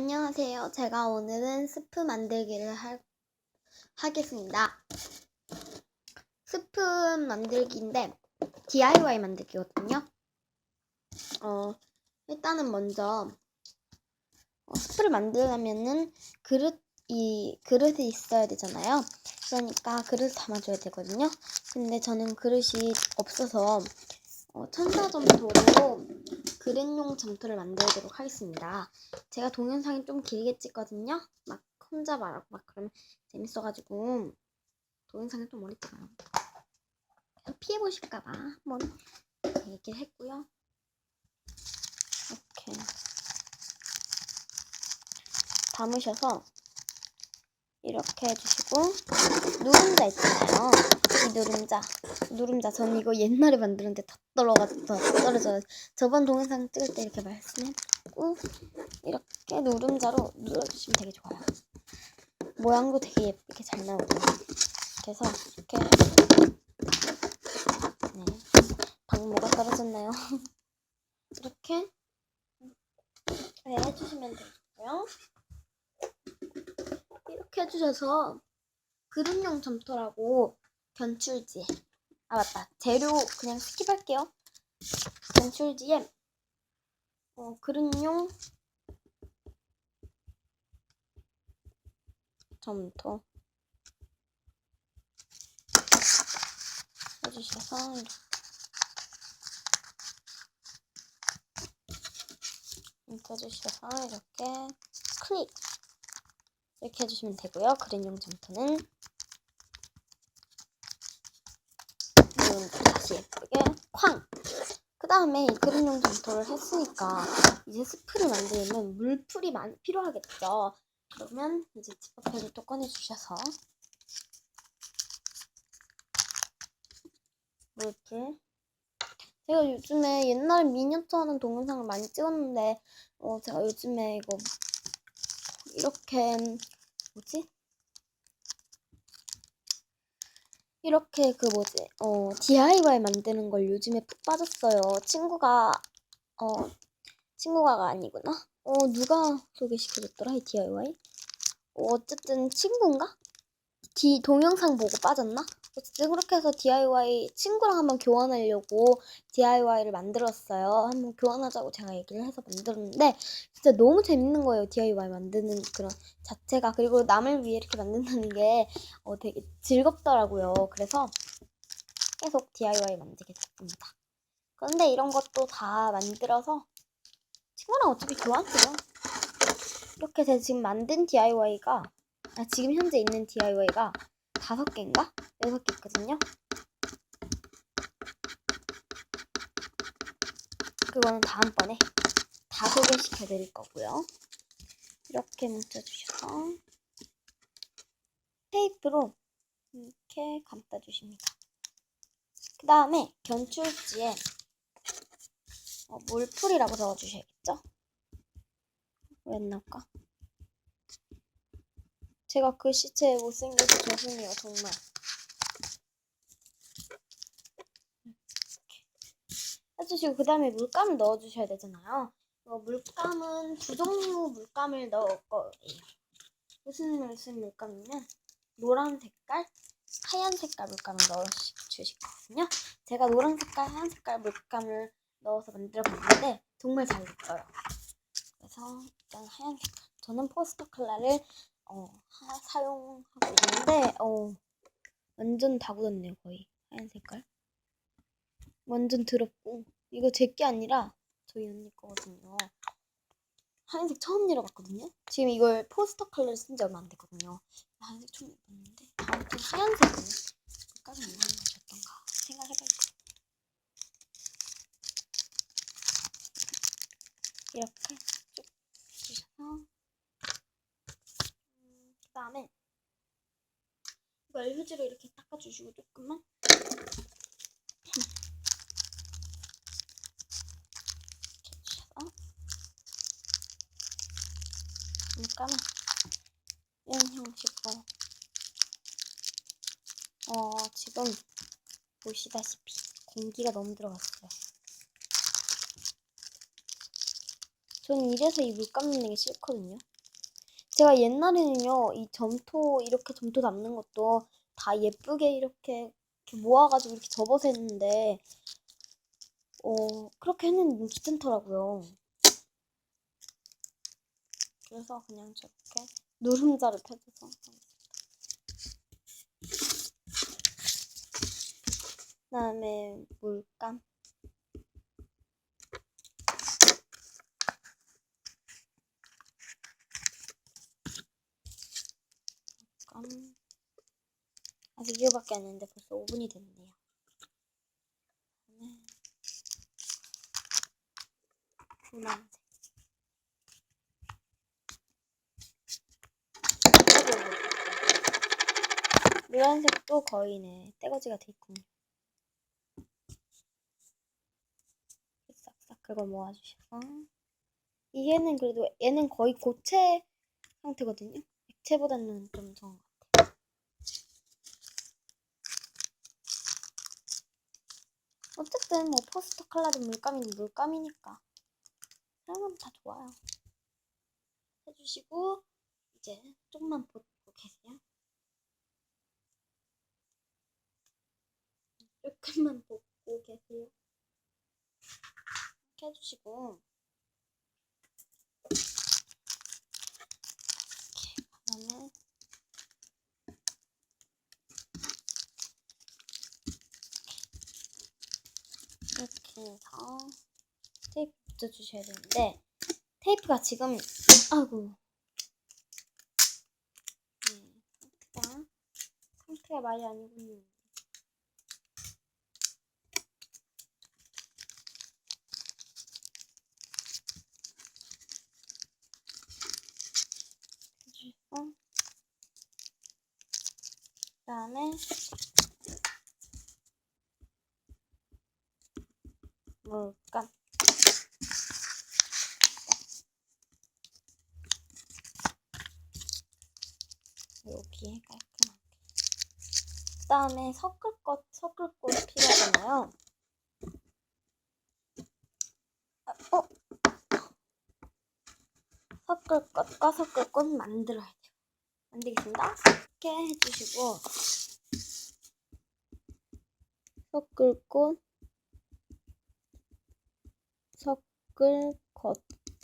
안녕하세요. 제가 오늘은 스프 만들기를 할, 하겠습니다. 스프 만들기인데 DIY 만들기거든요. 어, 일단은 먼저 어, 스프를 만들려면은 그릇 이 그릇이 있어야 되잖아요. 그러니까 그릇 담아줘야 되거든요. 근데 저는 그릇이 없어서 어, 천사점토로 그릇용 점토를 만들도록 하겠습니다. 제가 동영상이 좀 길게 찍거든요. 막 혼자 말하고 막 그러면 재밌어가지고 동영상이 좀 오래 찍어요. 피해 보실까봐 한번 얘기를 했고요. 이렇게 담으셔서 이렇게 해주시고 누름자 있잖아요. 이 누름자, 누름자. 전 이거 옛날에 만들었는데 다 떨어가지고 다 떨어져. 저번 동영상 찍을 때 이렇게 말씀해드리고 이렇게 누름자로 눌러주시면 되게 좋아요. 모양도 되게 예쁘게 잘 나오고. 그래서 이렇게 네 방모가 떨어졌나요? 이렇게 네, 해주시면 되고요. 이렇게 해주셔서 그릇용 점토라고 견출지 아 맞다. 재료 그냥 스킵할게요. 견출지에 어, 그릇용 점토 해주셔서 이렇게 이렇게 해주셔서 이렇게 클릭 이렇게 해주시면 되고요. 그린용 점토는 다시 예쁘게 쾅! 그 다음에 이 그린용 점토를 했으니까 이제 스프를 만들면 물풀이 많이 필요하겠죠. 그러면 이제 지퍼펜을 또 꺼내주셔서 물풀 제가 요즘에 옛날 미니어처 하는 동영상을 많이 찍었는데 어, 제가 요즘에 이거 이렇게 뭐지? 이렇게 그 뭐지? 어 DIY 만드는 걸 요즘에 푹 빠졌어요. 친구가 어 친구가가 아니구나. 어 누가 소개시켜줬더라 이 DIY? 어, 어쨌든 친구인가? 디 동영상 보고 빠졌나? 그렇게 해서 DIY 친구랑 한번 교환하려고 DIY를 만들었어요. 한번 교환하자고 제가 얘기를 해서 만들었는데 진짜 너무 재밌는 거예요. DIY 만드는 그런 자체가 그리고 남을 위해 이렇게 만든다는 게 어, 되게 즐겁더라고요. 그래서 계속 DIY 만들게 됐습니다. 그런데 이런 것도 다 만들어서 친구랑 어차피 교환해요. 이렇게 제가 지금 만든 DIY가 아, 지금 현재 있는 DIY가 다섯 개인가? 여섯 개 있거든요. 그거는 다음번에 다 소개시켜 드릴 거고요. 이렇게 뭉쳐주셔서 테이프로 이렇게 감싸 주십니다. 그 다음에 견출지에 어, 물풀이라고 적어 주셔야겠죠? 왜안 나올까? 제가 글씨체 못생겨서 죄송해요, 정말. 해주시고 그 다음에 물감을 넣어주셔야 되잖아요. 어, 물감은 두 종류 물감을 넣을 거예요. 무슨 무슨 물감이면 노란 색깔, 하얀 색깔 물감을 넣어주실 거거든요. 제가 노란 색깔, 하얀 색깔 물감을 넣어서 만들어 봤는데 정말 잘 됐어요. 그래서 일단 하얀 색깔. 저는 포스터 컬러를 어, 하, 사용하고 있는데 어, 완전 다 굳었네요 거의. 하얀 색깔. 완전 더럽고. 이거 제 게 아니라 저희 언니 거거든요. 하얀색 처음 열어봤거든요. 지금 이걸 포스터 컬러를 쓴 지 얼마 안 됐거든요. 하얀색 처음 열어봤는데 아무튼 하얀색은 물감이 있는 것이었던가 생각해봐야겠어요. 이렇게 쭉 해주셔서 그 다음에 이걸 휴지로 이렇게 닦아주시고 조금만. 물감은 이런 형식으로 어 지금 보시다시피 공기가 너무 들어갔어요. 저는 이래서 이 물 감는 게 싫거든요. 제가 옛날에는요, 이 점토, 이렇게 점토 담는 것도 다 예쁘게 이렇게, 이렇게 모아가지고 이렇게 접어서 했는데, 어, 그렇게 했는데 귀찮더라고요. 그래서 그냥 저렇게 누름자를 펴줘서. 그 다음에 물감. 물감. 아직 이거밖에 안 했는데 벌써 5분이 됐네요. 네. 노란색. 노란색도 거의 네 떼거지가 돼 있군요. 싹싹 긁어 모아주셔서 얘는 그래도 얘는 거의 고체 상태거든요. 액체보다는 좀적은 것 같아요. 어쨌든 뭐 포스터 컬러도 물감이니 물감이니까 사용하면 다 좋아요. 해주시고 이제 조금만 보고 계세요. 조금만 보고 계세요. 이렇게 해주시고 이렇게 그다음에 이렇게 해서 테이프 붙여주셔야 되는데 테이프가 지금 아이고 네, 상태가 상태가 말이 아니군요. 해주시고 그다음에 물감 여기에 깔끔하게 그 다음에 섞을 것 섞을 꽃 필요하잖아요. 아, 어? 섞을 것과 섞을 꽃 만들어야 돼요. 만들겠습니다. 이렇게 해주시고 섞을 꽃 섞을 것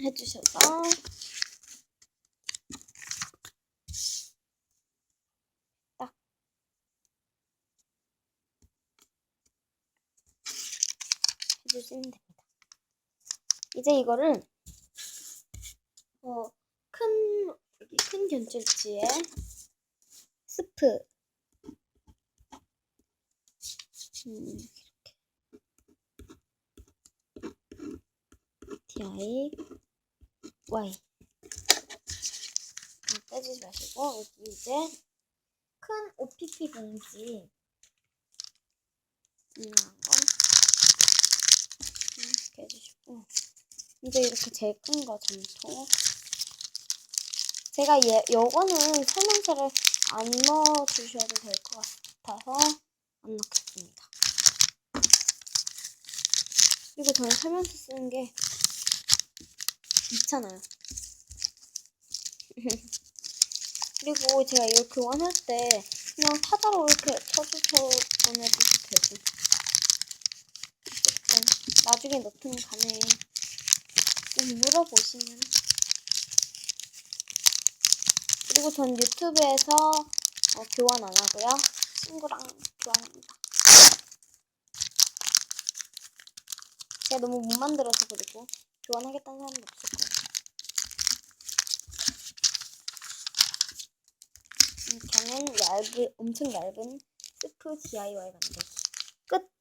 해주셔서 해주시면 됩니다. 이제 이거를 어, 큰, 여기 큰 견줄지에 스프. 음, 이렇게. DI Y. 음, 떼주지 마시고 여기 이제 큰 OPP 봉지. 이만한 거 이렇게 해주시고 이제 이렇게 제일 큰거 점토 제가 얘, 요거는 설명서를 안 넣어주셔도 될 것 같아서 안 넣겠습니다. 그리고 저는 설명서 쓰는 게 귀찮아요. 그리고 제가 이거 교환할 때 그냥 타자로 이렇게 쳐주셔 보내주셔도 되고 나중에 넣든 간에 좀 물어보시면 그리고 전 유튜브에서 어, 교환 안 하고요. 친구랑 교환합니다. 제가 너무 못 만들어서 그리고 교환하겠다는 사람도 없을 거예요. 음, 저는 얇은, 엄청 얇은 스프 DIY 만들기. 끝!